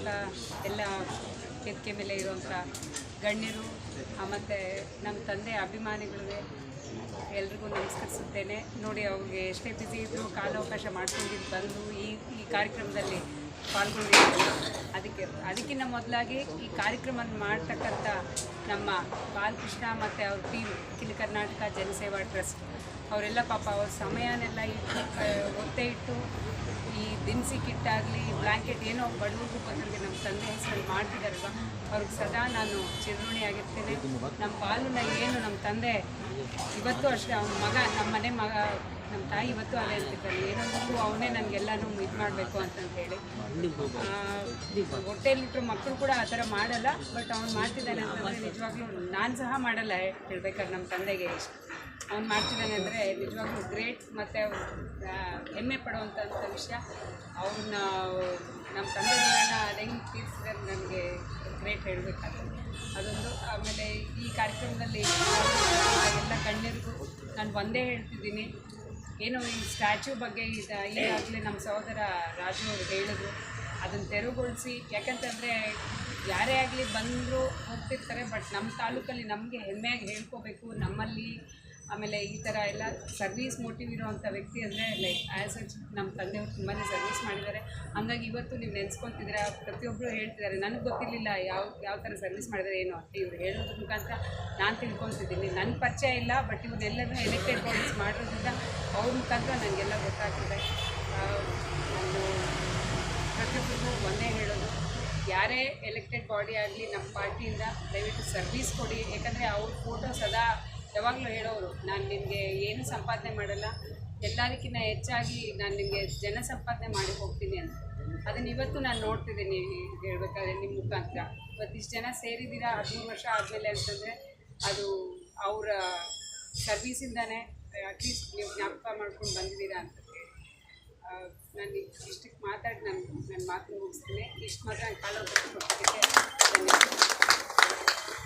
ಇರುವಂಥ ಎಲ್ಲ ವೇದಿಕೆ ಮೇಲೆ ಇರುವಂಥ ಗಣ್ಯರು ಮತ್ತು ನಮ್ಮ ತಂದೆ ಅಭಿಮಾನಿಗಳಿಗೆ ಎಲ್ರಿಗೂ ನಮಸ್ಕರಿಸುತ್ತೇನೆ. ನೋಡಿ, ಅವ್ರಿಗೆ ಎಷ್ಟೇ ಬ್ಯುಸಿ ಇದ್ದರೂ ಕಾಲಾವಕಾಶ ಮಾಡ್ಕೊಂಡಿದ್ದು ಬಂದು ಈ ಈ ಕಾರ್ಯಕ್ರಮದಲ್ಲಿ ಪಾಲ್ಗೊಂಡಿದ್ದಾರೆ. ಅದಕ್ಕೆ, ಅದಕ್ಕಿಂತ ಮೊದಲಾಗಿ ಈ ಕಾರ್ಯಕ್ರಮವನ್ನು ಮಾಡ್ತಕ್ಕಂಥ ನಮ್ಮ ಬಾಲಕೃಷ್ಣ ಮತ್ತು ಅವ್ರ ಟೀಮ್ ಅಖಿಲ ಕರ್ನಾಟಕ ಜನಸೇವಾ ಟ್ರಸ್ಟ್. ಅವರೆಲ್ಲ ಪಾಪ ಅವ್ರ ಸಮಯನೆಲ್ಲ ಈ ದಿನಸಿ ಕಿಟ್ ಆಗಲಿ ಬ್ಲ್ಯಾಂಕೆಟ್ ಏನೋ ಬಡವರು ಬಂದವರಿಗೆ ನಮ್ಮ ತಂದೆ ಹೆಸರಲ್ಲಿ ಮಾಡ್ತಿದ್ದಾರಲ್ವ ಅವ್ರಿಗೆ ಸದಾ ನಾನು ಚಿರಋಣಿಯಾಗಿರ್ತೇನೆ ನಮ್ಮ ಪಾಲನ್ನ ಏನು ನಮ್ಮ ತಂದೆ ಇವತ್ತು ಅಷ್ಟೇ, ಅವ್ನ ಮಗ, ನಮ್ಮ ಮನೆ ಮಗ, ನಮ್ಮ ತಾಯಿ ಇವತ್ತು ಅಲ್ಲೇ ಅಂತಿದ್ದಾರೆ ಏನೋ ಅವನೇ ನನಗೆಲ್ಲನೂ ಇದು ಮಾಡಬೇಕು ಅಂತಂತೇಳಿ ಹೊಟ್ಟೆಲಿಟ್ಟರು ಮಕ್ಕಳು ಕೂಡ ಆ ಥರ ಮಾಡಲ್ಲ, ಬಟ್ ಅವ್ನು ಮಾಡ್ತಿದ್ದಾನೆ ಅಂತಂದರೆ ನಿಜವಾಗ್ಲೂ ನಾನು ಸಹ ಮಾಡಲ್ಲ, ಹೇಳ್ಬೇಕಾದ್ರೆ ನಮ್ಮ ತಂದೆಗೆ ಇಷ್ಟ. ಅವ್ನು ಮಾಡ್ತಿದ್ದಾನೆ ಅಂದರೆ ನಿಜವಾಗ್ಲೂ ಗ್ರೇಟ್ ಮತ್ತು ಹೆಮ್ಮೆ ಪಡುವಂಥ ವಿಷಯ. ಅವ್ರನ್ನ ನಮ್ಮ ತಂದೆ ಅದು ಹೆಂಗೆ ತೀರಿಸಿದ್ರೆ ನನಗೆ ಗ್ರೇಟ್ ಹೇಳಬೇಕಾಗುತ್ತೆ. ಅದೊಂದು. ಆಮೇಲೆ ಈ ಕಾರ್ಯಕ್ರಮದಲ್ಲಿ ಎಲ್ಲ ಕಣ್ಣೀರಿಗೂ ನಾನು ಒಂದೇ ಹೇಳ್ತಿದ್ದೀನಿ. ಏನು ಈ ಸ್ಟ್ಯಾಚ್ಯೂ ಬಗ್ಗೆ ಇದು ಈಗಾಗಲೇ ನಮ್ಮ ಸಹೋದರ ರಾಜು ಅವರು ಹೇಳಿದ್ರು. ಅದನ್ನು ತೆರವುಗೊಳಿಸಿ. ಯಾಕಂತಂದರೆ ಯಾರೇ ಆಗಲಿ ಬಂದರೂ ಹೋಗ್ತಿರ್ತಾರೆ, ಬಟ್ ನಮ್ಮ ತಾಲೂಕಲ್ಲಿ ನಮಗೆ ಹೆಮ್ಮೆಯಾಗಿ ಹೇಳ್ಕೋಬೇಕು. ನಮ್ಮಲ್ಲಿ ಆಮೇಲೆ ಈ ಥರ ಎಲ್ಲ ಸರ್ವೀಸ್ ಮೋಟಿವ್ ಇರೋವಂಥ ವ್ಯಕ್ತಿ ಅಂದರೆ ಲೈಕ್ ಆ್ಯಸ್ ಸಚ್ ನಮ್ಮ ತಂದೆಯವರು ತುಂಬಾ ಸರ್ವೀಸ್ ಮಾಡಿದ್ದಾರೆ. ಹಂಗಾಗಿ ಇವತ್ತು ನೀವು ನೆನೆಸ್ಕೊತಿದ್ದೀರಾ? ಪ್ರತಿಯೊಬ್ಬರು ಹೇಳ್ತಿದ್ದಾರೆ, ನನಗೆ ಗೊತ್ತಿರಲಿಲ್ಲ ಯಾವ ಯಾವ ಥರ ಸರ್ವಿಸ್ ಮಾಡಿದರೆ ಏನು. ಅಂತ ಇವ್ರು ಹೇಳೋದ್ರ ಮುಖಾಂತರ ನಾನು ತಿಳ್ಕೊತಿದ್ದೀನಿ. ನನ್ನ ಪರಿಚಯ ಇಲ್ಲ, ಬಟ್ ಇವರೆಲ್ಲರೂ ಎಲೆಕ್ಟೆಡ್ ಬಾಡೀಸ್ ಮಾಡೋದ್ರಿಂದ ಅವ್ರ ಮುಖಾಂತರ ನನಗೆಲ್ಲ ಗೊತ್ತಾಗ್ತದೆ. ನಾನು ಪ್ರತಿಯೊಬ್ಬರಿಗೂ ಒಂದೇ ಹೇಳೋದು, ಯಾರೇ ಎಲೆಕ್ಟೆಡ್ ಬಾಡಿ ಆಗಲಿ ನಮ್ಮ ಪಾರ್ಟಿಯಿಂದ ದಯವಿಟ್ಟು ಸರ್ವಿಸ್ ಕೊಡಿ. ಯಾಕಂದರೆ ಅವ್ರ ಫೋಟೋ ಸದಾ ಯಾವಾಗಲೂ ಹೇಳೋರು, ನಾನು ನಿಮಗೆ ಏನು ಸಂಪಾದನೆ ಮಾಡಲ್ಲ, ಎಲ್ಲದಕ್ಕಿಂತ ಹೆಚ್ಚಾಗಿ ನಾನು ನಿಮಗೆ ಜನ ಸಂಪಾದನೆ ಮಾಡಿ ಹೋಗ್ತೀನಿ ಅಂತ. ಅದನ್ನು ಇವತ್ತು ನಾನು ನೋಡ್ತಿದ್ದೀನಿ ಹೇಳ್ಬೇಕಾದ್ರೆ ನಿಮ್ಮ ಮುಖಾಂತರ. ಇವತ್ತಿಷ್ಟು ಜನ ಸೇರಿದ್ದೀರಾ, ಹದಿಮೂರು ವರ್ಷ ಆದಮೇಲೆ ಅಂತಂದರೆ ಅದು ಅವರ ಸರ್ವೀಸಿಂದನೇ ಅಟ್ಲೀಸ್ಟ್ ನೀವು ಜ್ಞಾಪಕ ಮಾಡ್ಕೊಂಡು ಬಂದಿದ್ದೀರಾ ಅಂತ. ನಾನು ಇಷ್ಟಕ್ಕೆ ಮಾತಾಡಿ, ನಾನು ನನ್ನ ಮಾತು ಮುಗಿಸ್ತೀನಿ. ಇಷ್ಟು ಮಾತ್ರ ನಾನು ಕಾಲ ಧನ್ಯವಾದ.